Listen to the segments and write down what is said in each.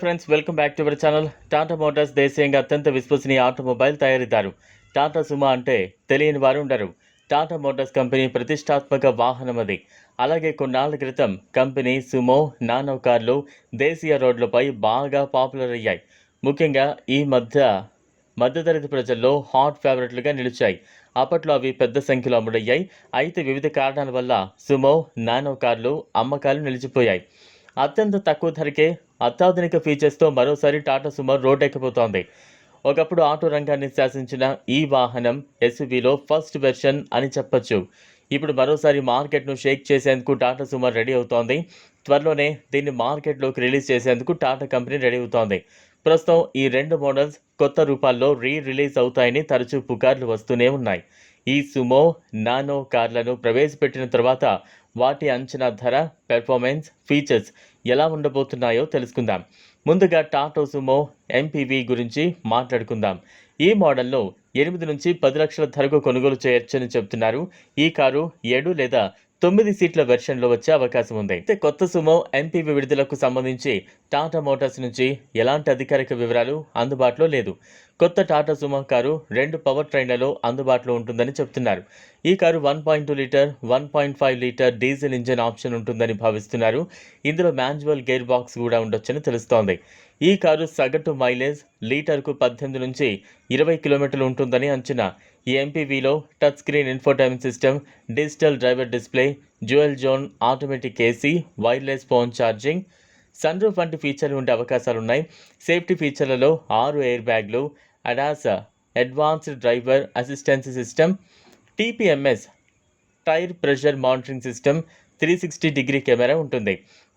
Friends welcome back to our channel Tata Motors దేశీయంగా అత్యంత విశ్వసనీయ ఆటోమొబైల్ తయారీదారు టాటా సుమా అంటే తెలియని వారు ఉండరు. టాటా మోటార్స్ కంపెనీ ప్రతిష్టాత్మక వాహనం అది. అలాగే కొన్నాళ్ళ క్రితం కంపెనీ సుమో నానో కార్లు దేశీయ రోడ్లపై బాగా పాపులర్ అయ్యాయి. ముఖ్యంగా ఈ మధ్య మధ్యతరగతి ప్రజల్లో హాట్ ఫేవరెట్లుగా నిలిచాయి. అప్పట్లో అవి పెద్ద సంఖ్యలో అమ్ముడయ్యాయి. అయితే వివిధ కారణాల వల్ల సుమో నానో కార్లు అమ్మకాలు నిలిచిపోయాయి. అత్యంత తక్కువ ధరకే అత్యాధునిక ఫీచర్స్తో మరోసారి టాటా సుమో రోడ్డెక్కిపోతోంది ఒకప్పుడు ఆటో రంగాన్ని శాసించిన ఈ వాహనం ఎస్యూవీలో ఫస్ట్ వెర్షన్ అని చెప్పొచ్చు. ఇప్పుడు మరోసారి మార్కెట్ను షేక్ చేసేందుకు టాటా సుమో రెడీ అవుతోంది. త్వరలోనే దీన్ని మార్కెట్లోకి రిలీజ్ చేసేందుకు టాటా కంపెనీ రెడీ అవుతోంది. ప్రస్తుతం ఈ రెండు మోడల్స్ కొత్త రూపాల్లో రీ రిలీజ్ అవుతాయని తరచూ పుకార్లు వస్తూనే ఉన్నాయి. ఈ సుమో నానో కార్లను ప్రవేశపెట్టిన తర్వాత వాటి అంచనా ధర పెర్ఫార్మెన్స్ ఫీచర్స్ ఎలా ఉండబోతున్నాయో తెలుసుకుందాం. ముందుగా టాటో సుమో ఎంపీవీ గురించి మాట్లాడుకుందాం. ఈ మోడల్లో ఎనిమిది నుంచి పది లక్షల ధరకు కొనుగోలు చేయొచ్చని చెబుతున్నారు ఈ కారు ఏడు లేదా తొమ్మిది సీట్ల వెర్షన్లో వచ్చే అవకాశం ఉంది. అయితే కొత్త సుమో ఎంపీవీ విడుదలకు సంబంధించి టాటా మోటార్స్ నుంచి ఎలాంటి అధికారిక వివరాలు అందుబాటులో లేదు. కొత్త టాటా సుమో కారు రెండు పవర్ ట్రైన్లలో అందుబాటులో ఉంటుందని చెప్తున్నారు. ఈ car one point two litre one point five litre diesel engine option ఉంటుందని భావిస్తున్నారు. ఇందులో మాన్యువల్ గేర్ బాక్స్ కూడా ఉండొచ్చని తెలుస్తోంది. ఈ కారు సగటు మైలేజ్ లీటర్కు పద్దెనిమిది నుంచి ఇరవై కిలోమీటర్లు ఉంటుందని అంచనా. ఎంపీవీలో touch screen infotainment system digital driver display dual zone automatic AC wireless phone charging sunroof వంటి ఫీచర్లు ఉండే అవకాశాలు ఉన్నాయి సేఫ్టీ ఫీచర్లలో ఆరు ఎయిర్ బ్యాగ్లు అడాసా advanced driver assistance system TPMS tyre pressure monitoring system three sixty degree camera ఉంటుంది.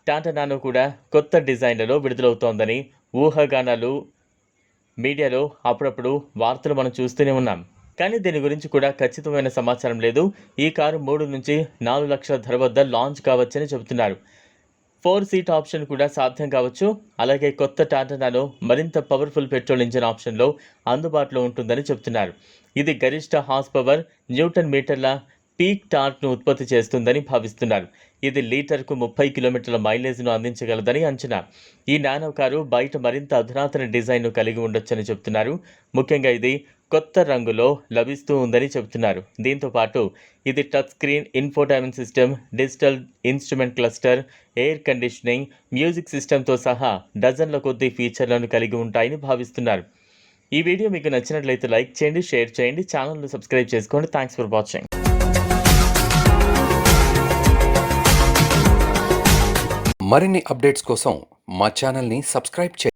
టాటా నానో కూడా కొత్త డిజైన్లలో విడుదలవుతోందని ఊహాగానాలు మీడియాలో అప్పుడప్పుడు వార్తలు మనం చూస్తూనే ఉన్నాం. కానీ దీని గురించి కూడా ఖచ్చితమైన సమాచారం లేదు. ఈ కారు మూడు నుంచి నాలుగు లక్షల ధర వద్ద లాంచ్ కావచ్చని చెబుతున్నారు. ఫోర్ సీట్ ఆప్షన్ కూడా సాధ్యం కావచ్చు. అలాగే కొత్త టాటా నానో మరింత పవర్ఫుల్ పెట్రోల్ ఇంజిన్ ఆప్షన్లో అందుబాటులో ఉంటుందని చెబుతున్నారు. ఇది గరిష్ట హార్స్ పవర్ న్యూటన్ మీటర్ల పీక్ టార్క్ను ఉత్పత్తి చేస్తుందని భావిస్తున్నారు. ఇది లీటర్కు ముప్పై కిలోమీటర్ల మైలేజ్ను అందించగలదని అంచనా. ఈ నానో కారు బయట మరింత అధునాతన డిజైన్ను కలిగి ఉండొచ్చని చెబుతున్నారు. ముఖ్యంగా ఇది కొత్త రంగులో లభిస్తూ ఉందని చెబుతున్నారు. దీంతో పాటు ఇది touch screen infotainment system digital instrument cluster air conditioning music సిస్టమ్తో సహా డజన్ల కొద్ది ఫీచర్లను కలిగి ఉంటాయని భావిస్తున్నారు. ఈ వీడియో మీకు నచ్చినట్లయితే లైక్ చేయండి షేర్ చేయండి ఛానల్ను సబ్స్క్రైబ్ చేసుకోండి. థ్యాంక్స్ ఫర్ వాచింగ్ మరిన్ని అప్డేట్స్ కోసం మా ఛానల్ని సబ్స్క్రైబ్ చేయండి.